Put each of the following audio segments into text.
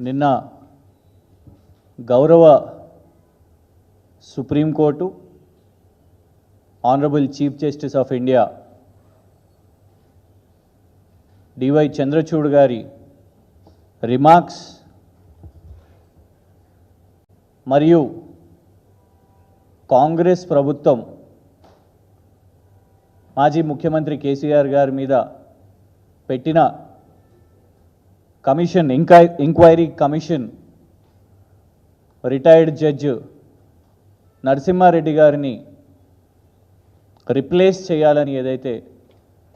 నిన్న గౌరవ supreme court honourable chief justice of India DY Chandrachud గారి రిమార్క్స్ మరియు కాంగ్రెస్ ప్రభుత్వం మాజీ ముఖ్యమంత్రి కేసీఆర్ గారి మీద పెట్టిన కమిషన్ ఇంకా enquiry commission retired judge Narasimha Reddy గారిని రిప్లేస్ చేయాలని ఏదైతే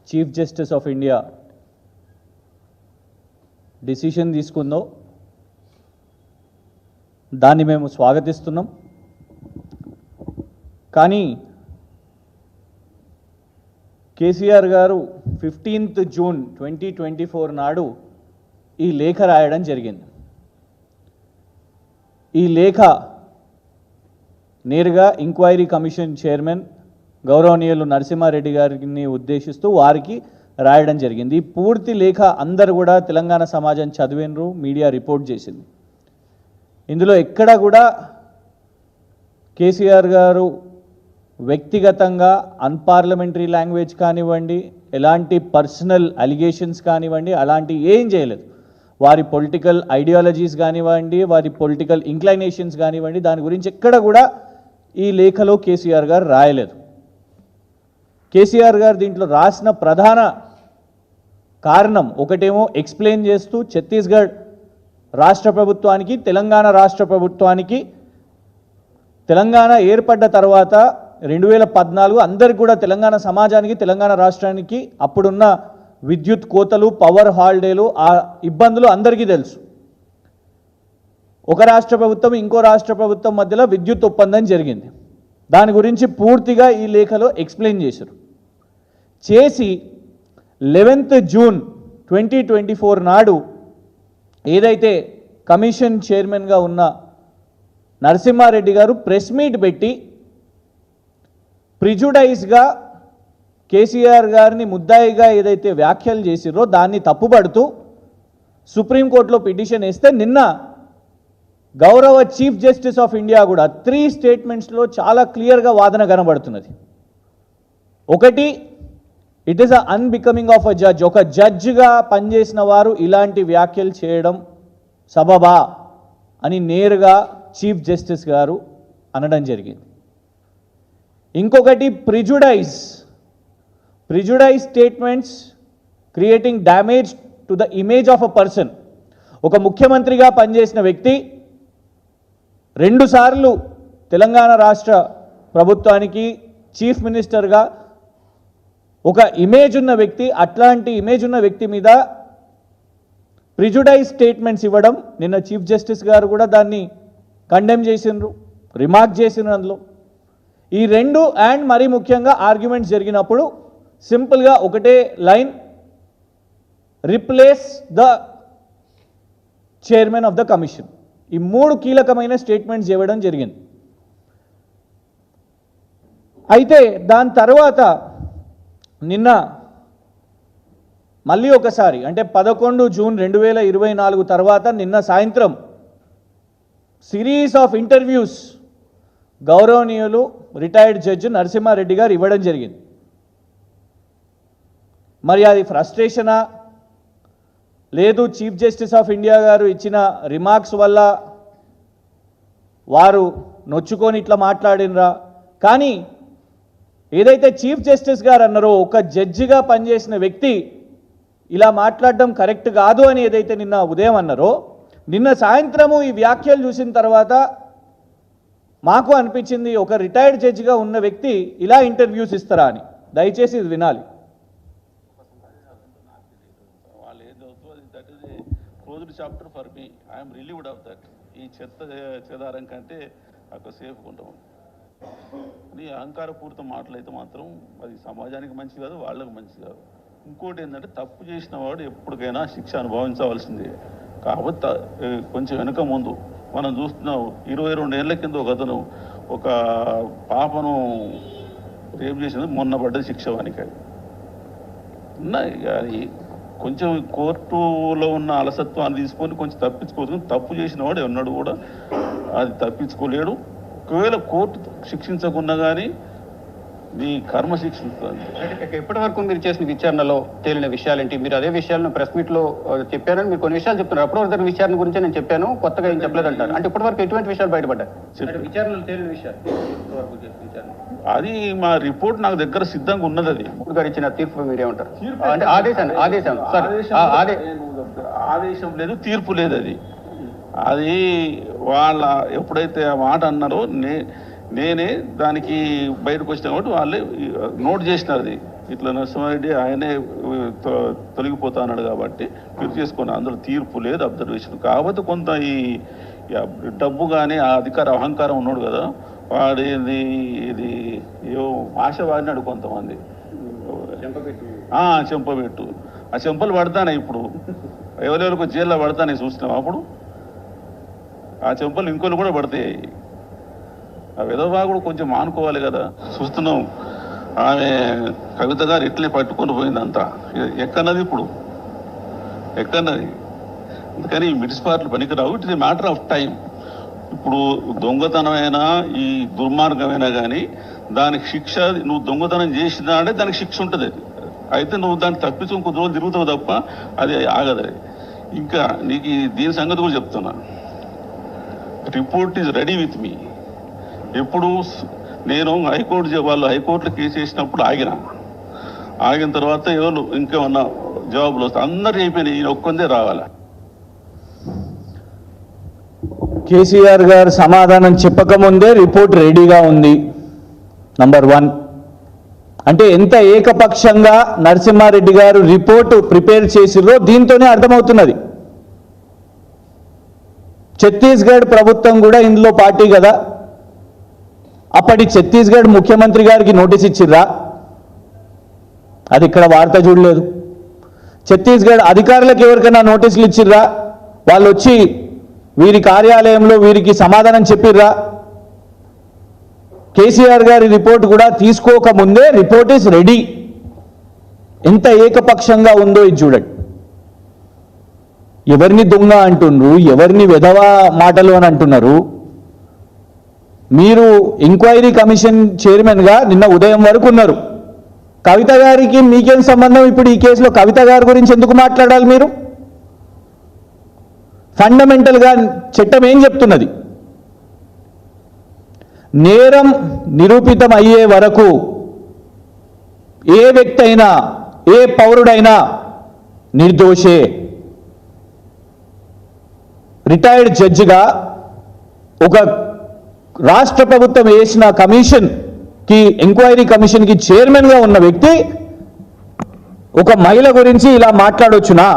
chief justice of India decision తీసుకుందో దాన్ని మేము స్వాగతిస్తున్నాం. కానీ కేసీఆర్ గారు fifteenth June twenty twenty four నాడు ఈ లేఖ రాయడం జరిగింది. ఈ లేఖ నేరుగా ఎంక్వైరీ కమిషన్ చైర్మన్ గౌరవనీయులు నరసింహారెడ్డి గారిని ఉద్దేశిస్తూ వారికి రాయడం జరిగింది. ఈ పూర్తి లేఖ అందరు కూడా తెలంగాణ సమాజం చదివినరు మీడియా రిపోర్ట్ చేసింది. ఇందులో ఎక్కడ కూడా కేసీఆర్ గారు వ్యక్తిగతంగా అన్పార్లమెంటరీ లాంగ్వేజ్ కానివ్వండి ఎలాంటి పర్సనల్ అలిగేషన్స్ కానివ్వండి అలాంటి ఏం చేయలేదు. వారి పొలిటికల్ ఐడియాలజీస్ కానివ్వండి వారి పొలిటికల్ ఇంక్లైనేషన్స్ కానివ్వండి దాని గురించి ఎక్కడ కూడా ఈ లేఖలో కేసీఆర్ గారు రాయలేదు. కేసీఆర్ గారు దీంట్లో రాసిన ప్రధాన కారణం ఒకటేమో ఎక్స్ప్లెయిన్ చేస్తూ ఛత్తీస్గఢ్ రాష్ట్ర ప్రభుత్వానికి తెలంగాణ రాష్ట్ర ప్రభుత్వానికి తెలంగాణ ఏర్పడ్డ తర్వాత రెండు వేల పద్నాలుగు అందరికి కూడా తెలంగాణ సమాజానికి తెలంగాణ రాష్ట్రానికి అప్పుడున్న విద్యుత్ కోతలు పవర్ హాలిడేలు ఆ ఇబ్బందులు అందరికీ తెలుసు. ఒక రాష్ట్ర ప్రభుత్వం ఇంకో రాష్ట్ర ప్రభుత్వం మధ్యలో విద్యుత్ ఒప్పందం జరిగింది. దాని గురించి పూర్తిగా ఈ లేఖలో ఎక్స్ప్లెయిన్ చేశారు. చేసి eleventh June twenty twenty four నాడు ఏదైతే కమిషన్ చైర్మన్గా ఉన్న నరసింహారెడ్డి గారు ప్రెస్ మీట్ పెట్టి ప్రిజుడైజ్గా కేసీఆర్ గారిని ముద్దాయిగా ఏదైతే వ్యాఖ్యలు చేసిరో దాన్ని తప్పుపడుతూ సుప్రీంకోర్టులో పిటిషన్ వేస్తే నిన్న గౌరవ చీఫ్ జస్టిస్ ఆఫ్ ఇండియా కూడా త్రీ స్టేట్మెంట్స్లో చాలా క్లియర్గా వాదన కనబడుతున్నది. ఒకటి it is a unbecoming of a judge ఒక జడ్జిగా పనిచేసిన వారు ఇలాంటి వ్యాఖ్యలు చేయడం సబబా అని నేరుగా చీఫ్ జస్టిస్ గారు అనడం జరిగింది. ఇంకొకటి prejudice prejudice statements creating damage to the image of a person. ఒక ముఖ్యమంత్రిగా పనిచేసిన వ్యక్తి రెండుసార్లు తెలంగాణ రాష్ట్ర ప్రభుత్వానికి చీఫ్ మినిస్టర్గా ఒక ఇమేజ్ ఉన్న వ్యక్తి అట్లాంటి ఇమేజ్ ఉన్న వ్యక్తి మీద ప్రిజుడైజ్ స్టేట్మెంట్స్ ఇవ్వడం నిన్న చీఫ్ జస్టిస్ గారు కూడా దాన్ని కండెమ్ చేసిండ్రు రిమార్క్ చేసిన అందులో. ఈ రెండు అండ్ మరీ ముఖ్యంగా ఆర్గ్యుమెంట్స్ జరిగినప్పుడు సింపుల్గా ఒకటే line replace the chairman of the commission. ఈ మూడు కీలకమైన స్టేట్మెంట్స్ ఇవ్వడం జరిగింది. అయితే దాని తర్వాత నిన్న మళ్ళీ ఒకసారి అంటే పదకొండు జూన్ రెండు వేల ఇరవై నాలుగు తర్వాత నిన్న సాయంత్రం సిరీస్ ఆఫ్ ఇంటర్వ్యూస్ గౌరవనీయులు రిటైర్డ్ జడ్జి నరసింహారెడ్డి గారు ఇవ్వడం జరిగింది. మరి అది ఫ్రస్ట్రేషనా? లేదు చీఫ్ జస్టిస్ ఆఫ్ ఇండియా గారు ఇచ్చిన రిమార్క్స్ వల్ల వారు నొచ్చుకొని ఇట్లా మాట్లాడినరా? కానీ ఏదైతే చీఫ్ జస్టిస్ గారు అన్నారో ఒక జడ్జిగా పనిచేసిన వ్యక్తి ఇలా మాట్లాడడం కరెక్ట్ కాదు అని ఏదైతే నిన్న ఉదయం అన్నారో నిన్న సాయంత్రము ఈ వ్యాఖ్యలు చూసిన తర్వాత మాకు అనిపించింది ఒక రిటైర్డ్ జడ్జిగా ఉన్న వ్యక్తి ఇలా ఇంటర్వ్యూస్ ఇస్తారా అని. దయచేసి ఇది వినాలి వాళ్ళు ఏది అవుతుందో that is a good chapter for me I'm relieved of that ఈ చెత్త చెదారం కంటే అక్కడ సేఫ్గా ఉంటాం నీ అహంకారపూరిత మాటలైతే మాత్రం అది సమాజానికి మంచి కాదు వాళ్ళకి మంచి కాదు. ఇంకోటి ఏంటంటే తప్పు చేసిన వాడు ఎప్పటికైనా శిక్ష అనుభవించవలసిందే. కాకపోతే కొంచెం వెనుక ముందు మనం చూస్తున్నాం ఇరవై రెండు ఏళ్ళ కింద ఒక అతను ఒక పాపను రేపు చేసింది మొన్న పడ్డది శిక్ష వానికి. అది ఉన్నాయి కొంచెం కోర్టులో ఉన్న అలసత్వాన్ని తీసుకొని కొంచెం తప్పించుకోవచ్చు. తప్పు చేసిన వాడు ఉన్నాడు కూడా అది తప్పించుకోలేడు. ఒకవేళ కోర్టు శిక్షించకున్నా కానీ నీ కర్మ శిక్షిస్తుంది ఇప్పటి వరకు మీరు చేసిన విచారణలో తేలిన విషయాలు ఏంటి మీరు అదే విషయాలను ప్రెస్ మీట్లో చెప్పారని మీరు కొన్ని విషయాలు చెప్తున్నారు. అప్పుడు వరకు విచారణ గురించి నేను చెప్పాను. కొత్తగా ఏం చెప్పలేదు అంటారు అంటే ఇప్పటి వరకు ఎటువంటి విషయాలు బయటపడ్డాయి? విచారణలో తేలిన విషయాలు. అది మా రిపోర్ట్ నాకు దగ్గర సిద్ధంగా ఉన్నది అది. ఇప్పుడు గారు ఇచ్చిన తీర్పు మీరేమంటారు? అంటే ఆదేశాన్ని ఆదేశం సార్. ఆదేశం లేదు తీర్పు లేదు అది. అది వాళ్ళ ఎప్పుడైతే ఆ మాట అన్నారో నే నేనే దానికి బయటకు వచ్చిన కాబట్టి వాళ్ళే నోట్ చేసినారు అది. ఇట్లా నరసింహారెడ్డి ఆయనే తొలగిపోతా అన్నాడు కాబట్టి మీరు చేసుకుని అందులో తీర్పు లేదు అబ్జర్వేషన్. కాకపోతే కొంత ఈ డబ్బు కానీ ఆ అధికార అహంకారం ఉన్నాడు కదా వాడు ఇది ఇది ఏవో ఆశ వాడినాడు కొంతమంది. ఆ, చెంపబెట్టు ఆ చెంపలు పడతానే ఇప్పుడు. ఎవరెవరికి జైల్లో పడతానే చూసినాం అప్పుడు. ఆ చెంపలు ఇంకోళ్ళు కూడా పడతాయి. ఆ విధవా కూడా కొంచెం మానుకోవాలి కదా. చూస్తున్నాం. ఆమె కవిత గారు ఇట్లే పట్టుకొని పోయిందంతా. ఎక్కన్నది ఇప్పుడు? ఎక్కన్నది అందుకని మున్సిపాలిటీ పనికిరావు. It is matter of time ఇప్పుడు దొంగతనమైనా ఈ దుర్మార్గమైనా కానీ దానికి శిక్ష నువ్వు దొంగతనం చేసినా అంటే దానికి శిక్ష ఉంటుంది. అయితే నువ్వు దాన్ని తప్పించి ఇంకొద్ది రోజులు తిరుగుతావు తప్ప అది ఆగదు ఇంకా నీకు దీని సంగతి కూడా చెప్తున్నా. Report is ready with me. ఎప్పుడు నేను హైకోర్టు వాళ్ళు హైకోర్టులో కేసు వేసినప్పుడు ఆగిన. ఆగిన తర్వాత ఎవరు ఇంకేమన్నా జవాబులు వస్తాయి అందరు అయిపోయినాయి ఈయన ఒక్కందే రావాలి. కేసీఆర్ గారు సమాధానం చెప్పకముందే రిపోర్ట్ రెడీగా ఉంది. Number one. అంటే ఎంత ఏకపక్షంగా నరసింహారెడ్డి గారు రిపోర్టు ప్రిపేర్ చేసిర్రో దీంతోనే అర్థమవుతున్నది. ఛత్తీస్గఢ్ ప్రభుత్వం కూడా ఇందులో పార్టీ కదా. అప్పటి ఛత్తీస్గఢ్ ముఖ్యమంత్రి గారికి నోటీస్ ఇచ్చిర్రా? అది ఇక్కడ వార్త చూడలేదు. ఛత్తీస్గఢ్ అధికారులకు ఎవరికైనా నోటీసులు ఇచ్చిర్రా? వాళ్ళు వచ్చి వీరి కార్యాలయంలో వీరికి సమాధానం చెప్పిర్రా? కేసీఆర్ గారి రిపోర్ట్ కూడా తీసుకోకముందే రిపోర్ట్ ఇస్ రెడీ. ఎంత ఏకపక్షంగా ఉందో ఇది చూడండి. ఎవరిని దొంగ అంటున్నారు ఎవరిని విధవ మాటలు అని అంటున్నారు? మీరు ఎంక్వైరీ కమిషన్ చైర్మన్గా నిన్న ఉదయం వరకు ఉన్నారు. కవిత గారికి మీకేం సంబంధం? ఇప్పుడు ఈ కేసులో కవిత గారి గురించి ఎందుకు మాట్లాడాలి మీరు? ఫండమెంటల్గా చట్టం ఏం చెప్తున్నది? నేరం నిరూపితం అయ్యే వరకు ఏ వ్యక్తి అయినా ఏ పౌరుడైనా నిర్దోషే. రిటైర్డ్ జడ్జిగా ఒక రాష్ట్ర ప్రభుత్వం వేసిన కమిషన్కి ఎంక్వైరీ కమిషన్కి చైర్మన్గా ఉన్న వ్యక్తి ఒక మహిళ గురించి ఇలా మాట్లాడొచ్చునా?